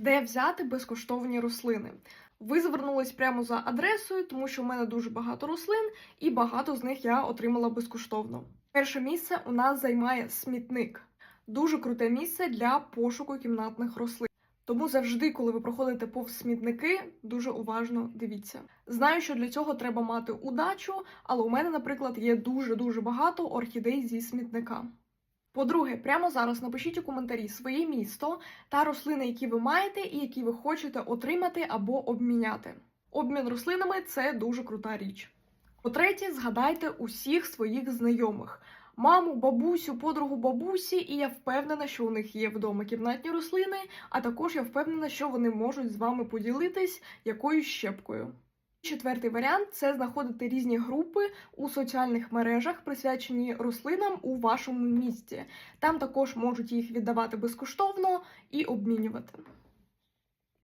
Де взяти безкоштовні рослини? Ви звернулись прямо за адресою, тому що в мене дуже багато рослин, і багато з них я отримала безкоштовно. Перше місце у нас займає смітник. Дуже круте місце для пошуку кімнатних рослин. Тому завжди, коли ви проходите повз смітники, дуже уважно дивіться. Знаю, що для цього треба мати удачу, але у мене, наприклад, є дуже дуже багато орхідей зі смітника. По-друге, прямо зараз напишіть у коментарі своє місто та рослини, які ви маєте і які ви хочете отримати або обміняти. Обмін рослинами це дуже крута річ. По-третє, згадайте усіх своїх знайомих. Маму, бабусю, подругу бабусі, і я впевнена, що у них є вдома кімнатні рослини, а також я впевнена, що вони можуть з вами поділитись якоюсь щепкою. Четвертий варіант це знаходити різні групи у соціальних мережах, присвячені рослинам у вашому місті. Там також можуть їх віддавати безкоштовно і обмінювати.